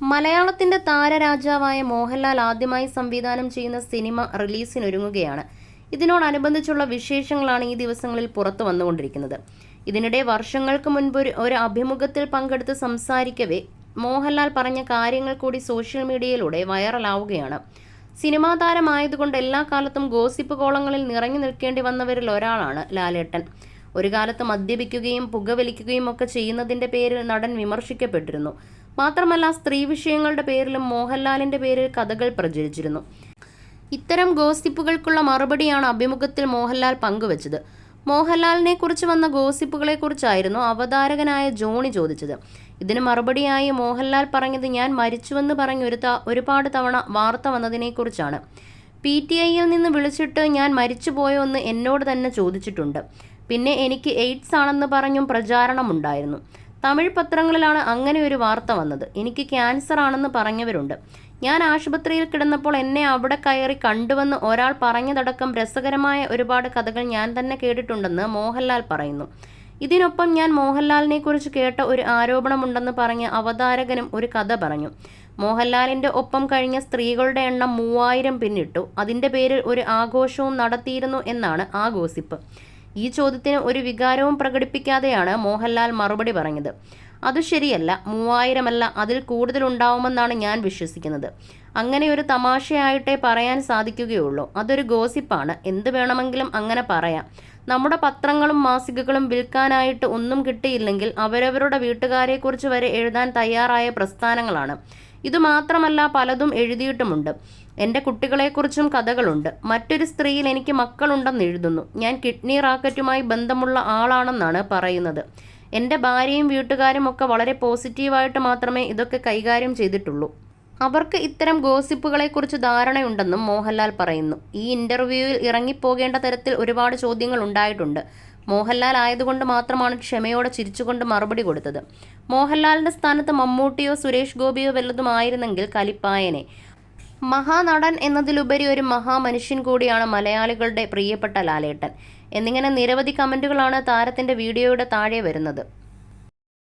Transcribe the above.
മലയാളത്തിന്റെ താരരാജാവായ മോഹൻലാൽ ആദ്യമായി സംവിധാനം ചെയ്യുന്ന സിനിമ റിലീസിനൊരുങ്ങുകയാണ്. ഇതിനോടനുബന്ധിച്ചുള്ള വിശേഷങ്ങളാണ് ഈ ദിവസങ്ങളിൽ പുറത്തു വന്നുകൊണ്ടിരിക്കുന്നത്. ഇതിനിടെ വർഷങ്ങൾക്ക് മുൻപ് ഒരു അഭിമുഖത്തിൽ പങ്കെടുത്ത് സംസാരിക്കവേ മോഹൻലാൽ പറഞ്ഞ കാര്യങ്ങൾ കൂടി സോഷ്യൽ മീഡിയയിലൂടെ വൈറലാവുകയാണ്. സിനിമാ താരമായതുകൊണ്ട് എല്ലാ കാലത്തും ഗോസിപ്പ് കോളങ്ങളിൽ നിറഞ്ഞു നിൽക്കേണ്ടി വന്നവരിൽ ഒരാളാണ് ലാലേട്ടൻ. ഒരു കാലത്ത് മദ്യപിക്കുകയും പുകവലിക്കുകയും ഒക്കെ ചെയ്യുന്നതിന്റെ പേരിൽ നടൻ വിമർശിക്കപ്പെട്ടിരുന്നു. മാത്രമല്ല സ്ത്രീ വിഷയങ്ങളുടെ പേരിലും മോഹൻലാലിന്റെ പേരിൽ കഥകൾ പ്രചരിച്ചിരുന്നു. ഇത്തരം ഗോസിപ്പുകൾക്കുള്ള മറുപടിയാണ് അഭിമുഖത്തിൽ മോഹൻലാൽ പങ്കുവച്ചത്. മോഹൻലാലിനെ കുറിച്ച് വന്ന ഗോസിപ്പുകളെക്കുറിച്ചായിരുന്നു അവതാരകനായ ജോണി ചോദിച്ചത്. ഇതിന് മറുപടിയായി മോഹൻലാൽ പറഞ്ഞത് ഞാൻ മരിച്ചുവെന്ന് പറഞ്ഞ് ഒരു ഒരുപാട് തവണ വാർത്ത വന്നതിനെക്കുറിച്ചാണ് പി ടി ഐയിൽ നിന്ന് വിളിച്ചിട്ട് ഞാൻ മരിച്ചുപോയോ എന്ന് എന്നോട് തന്നെ ചോദിച്ചിട്ടുണ്ട്. പിന്നെ എനിക്ക് എയ്ഡ്സ് ആണെന്ന് പറഞ്ഞും പ്രചാരണമുണ്ടായിരുന്നു. തമിഴ് പത്രങ്ങളിലാണ് അങ്ങനെ ഒരു വാർത്ത വന്നത്. എനിക്ക് ക്യാൻസർ ആണെന്ന് പറഞ്ഞവരുണ്ട്. ഞാൻ ആശുപത്രിയിൽ കിടന്നപ്പോൾ എന്നെ അവിടെ കയറി കണ്ടുവെന്ന് ഒരാൾ പറഞ്ഞതടക്കം രസകരമായ ഒരുപാട് കഥകൾ ഞാൻ തന്നെ കേട്ടിട്ടുണ്ടെന്ന് മോഹൻലാൽ പറയുന്നു. ഇതിനൊപ്പം ഞാൻ മോഹൻലാലിനെ കുറിച്ച് കേട്ട ഒരു ആരോപണമുണ്ടെന്ന് പറഞ്ഞ് അവതാരകനും ഒരു കഥ പറഞ്ഞു. മോഹൻലാലിന്റെ ഒപ്പം കഴിഞ്ഞ സ്ത്രീകളുടെ എണ്ണം മൂവായിരം പിന്നിട്ടു. അതിന്റെ പേരിൽ ഒരു ആഘോഷവും നടത്തിയിരുന്നു എന്നാണ് ആ ഗോസിപ്പ്. ഈ ചോദ്യത്തിന് ഒരു വികാരവും പ്രകടിപ്പിക്കാതെയാണ് മോഹൻലാൽ മറുപടി പറഞ്ഞത്. അത് ശരിയല്ല. മൂവായിരമല്ല. അതിൽ കൂടുതൽ ഉണ്ടാവുമെന്നാണ് ഞാൻ വിശ്വസിക്കുന്നത്. അങ്ങനെ ഒരു തമാശയായിട്ടേ പറയാൻ സാധിക്കുകയുള്ളൂ. അതൊരു ഗോസിപ്പാണ്. എന്ത് വേണമെങ്കിലും അങ്ങനെ പറയാം. നമ്മുടെ പത്രങ്ങളും മാസികകളും വിൽക്കാനായിട്ട് ഒന്നും കിട്ടിയില്ലെങ്കിൽ അവരവരുടെ വീട്ടുകാരെക്കുറിച്ച് വരെ എഴുതാൻ തയ്യാറായ പ്രസ്ഥാനങ്ങളാണ്. ഇത് മാത്രമല്ല പലതും എഴുതിയിട്ടുമുണ്ട്. എന്റെ കുട്ടികളെക്കുറിച്ചും കഥകളുണ്ട്. മറ്റൊരു സ്ത്രീയിൽ എനിക്ക് മക്കളുണ്ടെന്ന് എഴുതുന്നു. ഞാൻ കിഡ്നി റാക്കറ്റുമായി ബന്ധമുള്ള ആളാണെന്നാണ് പറയുന്നത്. എന്റെ ഭാര്യയും വീട്ടുകാരും ഒക്കെ വളരെ പോസിറ്റീവായിട്ട് മാത്രമേ ഇതൊക്കെ കൈകാര്യം ചെയ്തിട്ടുള്ളൂ. അവർക്ക് ഇത്തരം ഗോസിപ്പുകളെക്കുറിച്ച് ധാരണയുണ്ടെന്നും മോഹൻലാൽ പറയുന്നു. ഈ ഇന്റർവ്യൂവിൽ ഇറങ്ങിപ്പോകേണ്ട തരത്തിൽ ഒരുപാട് ചോദ്യങ്ങൾ ഉണ്ടായിട്ടുണ്ട്. മോഹൻലാൽ ആയതുകൊണ്ട് മാത്രമാണ് ക്ഷമയോടെ ചിരിച്ചുകൊണ്ട് മറുപടി കൊടുത്തത്. മോഹൻലാലിന്റെ സ്ഥാനത്ത് മമ്മൂട്ടിയോ സുരേഷ് ഗോപിയോ വല്ലതും ആയിരുന്നെങ്കിൽ കലിപ്പായനെ. മഹാനടൻ എന്നതിലുപരി ഒരു മഹാമനുഷ്യൻ കൂടിയാണ് മലയാളികളുടെ പ്രിയപ്പെട്ട ലാലേട്ടൻ. എന്നിങ്ങനെ നിരവധി കമന്റുകളാണ് താരത്തിന്റെ വീഡിയോയുടെ താഴെ വരുന്നത്.